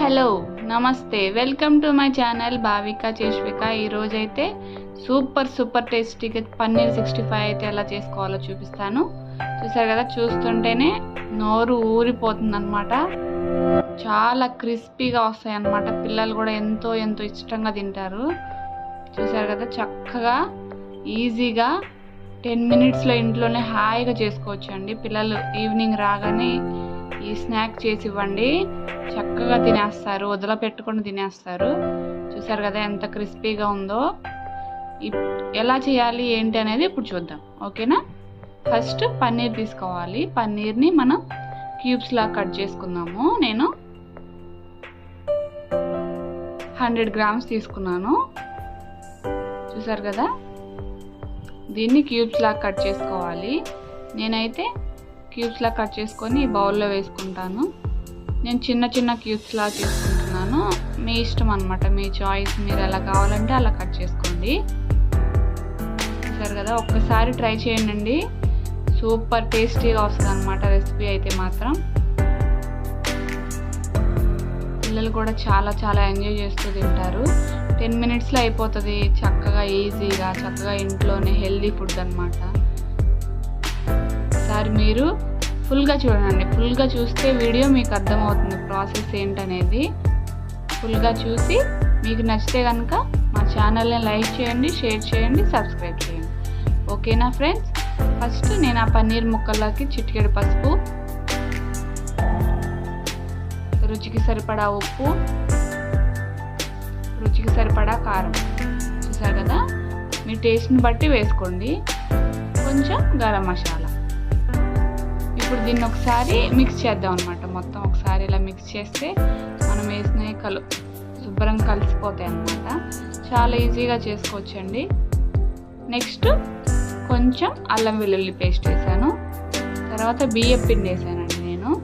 Hello నమస్తే. Welcome to my channel Bhavika Cheshvika. ఈరోజైతే super super టేస్టీగా పన్నీర్ సిక్స్టీ ఫైవ్ అయితే ఎలా చేసుకోవాలో చూపిస్తాను. చూసారు కదా చూస్తుంటేనే నోరు ఊరిపోతుంది అనమాట చాలా క్రిస్పీగా వస్తాయి అన్నమాట పిల్లలు కూడా ఎంతో ఎంతో ఇష్టంగా తింటారు. చూసారు కదా చక్కగా ఈజీగా టెన్ మినిట్స్లో ఇంట్లోనే హాయిగా చేసుకోవచ్చు అండి పిల్లలు ఈవినింగ్ రాగానే ఈ స్నాక్ చేసి ఇవ్వండి. చక్కగా తినేస్తారు. వదిలిపెట్టకుండా తినేస్తారు. చూసారు కదా ఎంత క్రిస్పీగా ఉందో. ఇప్- ఎలా చేయాలి ఏంటి అనేది ఇప్పుడు చూద్దాం. ఓకేనా? ఫస్ట్ పన్నీర్ తీసుకోవాలి. పన్నీర్ని మనం క్యూబ్స్లా కట్ చేసుకుందాము. నేను హండ్రెడ్ గ్రామ్స్ తీసుకున్నాను. చూసారు కదా? దీన్ని క్యూబ్స్లా కట్ చేసుకోవాలి. నేనైతే క్యూబ్స్లా కట్ చేసుకొని బౌల్లో వేసుకుంటాను. నేను చిన్న చిన్న క్యూబ్స్లా చేసుకుంటున్నాను. తీసుకుంటున్నాను మీ ఇష్టం అనమాట మీ చాయిస్ మీరు ఎలా కావాలంటే అలా కట్ చేసుకోండి. చూసారు కదా ఒక్కసారి ట్రై చేయండి సూపర్ టేస్టీగా వస్తుంది అనమాట రెసిపీ అయితే మాత్రం. పిల్లలు కూడా చాలా చాలా ఎంజాయ్ చేస్తూ తింటారు. టెన్ మినిట్స్లో అయిపోతుంది చక్కగా ఈజీగా చక్కగా ఇంట్లోనే హెల్దీ ఫుడ్ అనమాట ఒకసారి మీరు ఫుల్గా చూడండి. ఫుల్గా చూస్తే వీడియో మీకు అర్థమవుతుంది ప్రాసెస్ ఏంటనేది. ఫుల్గా చూసి మీకు నచ్చితే కనుక మా ఛానల్ని లైక్ చేయండి షేర్ చేయండి సబ్స్క్రైబ్ చేయండి. ఓకేనా ఫ్రెండ్స్ ఫస్ట్ నేను ఆ పన్నీర్ ముక్కల్లోకి చిటికెడు పసుపు రుచికి సరిపడా ఉప్పు రుచికి సరిపడా కారం. చూసారు కదా? మీ టేస్ట్ని బట్టి వేసుకోండి. కొంచెం గరం మసాలా. ఇప్పుడు దీన్ని ఒకసారి మిక్స్ చేద్దాం అనమాట మొత్తం ఒకసారి ఇలా మిక్స్ చేస్తే మనం వేసినవి కలు శుభ్రం కలిసిపోతాయి అన్నమాట. చాలా ఈజీగా చేసుకోవచ్చండి. నెక్స్ట్ కొంచెం అల్లం వెల్లుల్లి పేస్ట్ వేసాను. తర్వాత బియ్యం పిండి వేసానండి నేను.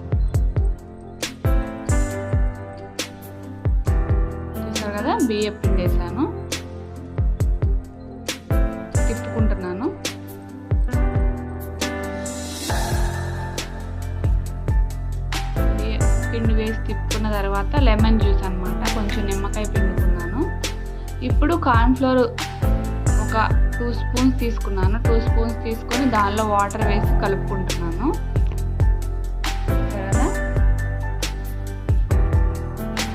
చూసారు కదా? బియ్యం పిండి వేసాను. పిండి వేసి తిప్పుకున్న తర్వాత లెమన్ జ్యూస్ అనమాట కొంచెం నిమ్మకాయ పిండుకున్నాను ఇప్పుడు కార్న్ఫ్లోర్ ఒక టూ స్పూన్స్ తీసుకున్నాను. టూ స్పూన్స్ తీసుకొని దానిలో వాటర్ వేసి కలుపుకుంటున్నాను. కదా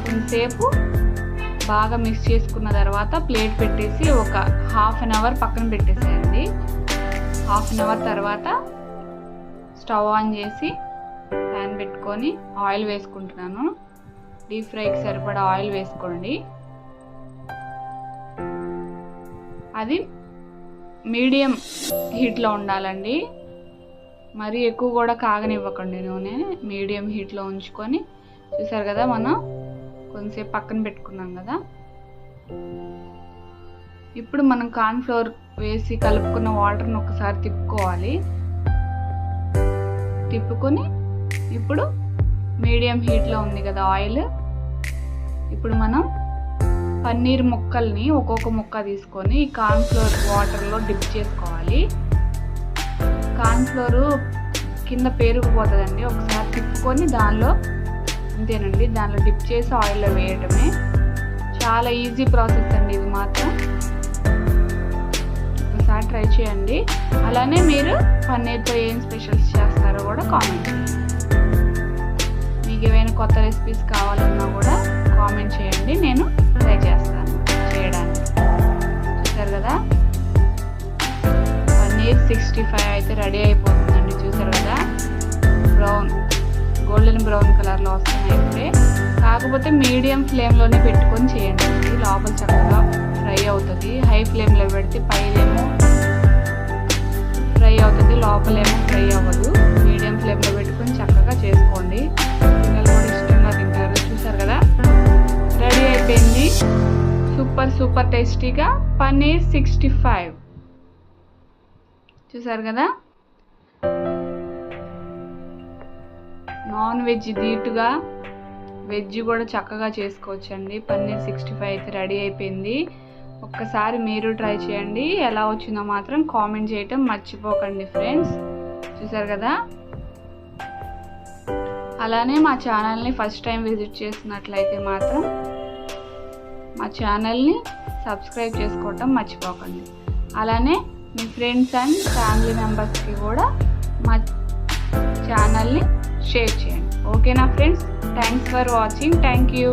కొంతసేపు బాగా మిక్స్ చేసుకున్న తర్వాత ప్లేట్ పెట్టేసి ఒక హాఫ్ అన్ అవర్ పక్కన పెట్టేసేయండి. హాఫ్ అన్ అవర్ తర్వాత స్టవ్ ఆన్ చేసి పెట్టుకొని ఆయిల్ వేసుకుంటున్నాను. డీప్ ఫ్రైకి సరిపడా ఆయిల్ వేసుకోండి. అది మీడియం హీట్లో ఉండాలండి. మరీ ఎక్కువ కూడా కాగనివ్వకండి నూనె. మీడియం హీట్లో ఉంచుకొని చూసారు కదా మనం కొంతసేపు పక్కన పెట్టుకున్నాం కదా. ఇప్పుడు మనం కార్న్ఫ్లోర్ వేసి కలుపుకున్న వాటర్ని ఒకసారి తిప్పుకోవాలి. తిప్పుకొని ఇప్పుడు మీడియం హీట్లో ఉంది కదా ఆయిల్. ఇప్పుడు మనం పన్నీర్ ముక్కల్ని ఒక్కొక్క ముక్క తీసుకొని ఈ కార్న్ఫ్లోర్ వాటర్లో డిప్ చేసుకోవాలి. కార్న్ఫ్లోర్ కింద పేరుకుపోతుందండి. ఒకసారి తిప్పుకొని దానిలో అంతేనండి దానిలో డిప్ చేసి ఆయిల్లో వేయటమే. చాలా ఈజీ ప్రాసెస్ అండి ఇది మాత్రం. ఒకసారి ట్రై చేయండి. అలానే మీరు పన్నీర్తో ఏం స్పెషల్స్ చేస్తారో కూడా కామెంట్ చేయండి. కొత్త రెసిపీస్ కావాలన్నా కూడా కామెంట్ చేయండి. నేను ట్రై చేస్తాను చేయడానికి. చూసారు కదా? పన్నీర్ సిక్స్టీ ఫైవ్ అయితే రెడీ అయిపోతుందండి. చూసారు కదా? బ్రౌన్ గోల్డెన్ బ్రౌన్ కలర్లో వస్తున్నాయి ఇప్పుడే. కాకపోతే మీడియం ఫ్లేమ్లోనే పెట్టుకొని చేయండి. ఇది లోపల చక్కగా ఫ్రై అవుతుంది. హై ఫ్లేమ్లో పెడితే పైనేమో ఫ్రై అవుతుంది. లోపలేమో ఫ్రై అవ్వదు. మీడియం ఫ్లేమ్లో పెట్టుకొని చక్కగా చేసుకోండి. సూపర్ సూపర్ టేస్టీగా పన్నీర్ సిక్స్టీ ఫైవ్. చూసారు కదా? నాన్ వెజ్ ధీటుగా వెజ్ కూడా చక్కగా చేసుకోవచ్చండి. పన్నీర్ సిక్స్టీ ఫైవ్ అయితే రెడీ అయిపోయింది. ఒక్కసారి మీరు ట్రై చేయండి. ఎలా వచ్చిందో మాత్రం కామెంట్ చేయటం మర్చిపోకండి ఫ్రెండ్స్. చూసారు కదా? అలానే మా ఛానల్ని ఫస్ట్ టైం విజిట్ చేసినట్లయితే మాత్రం మా ఛానల్ని సబ్స్క్రైబ్ చేసుకోవటం మర్చిపోకండి. అలానే మీ ఫ్రెండ్స్ అండ్ ఫ్యామిలీ మెంబర్స్కి కూడా మా ఛానల్ని షేర్ చేయండి. ఓకేనా friends? Thanks for watching. Thank you.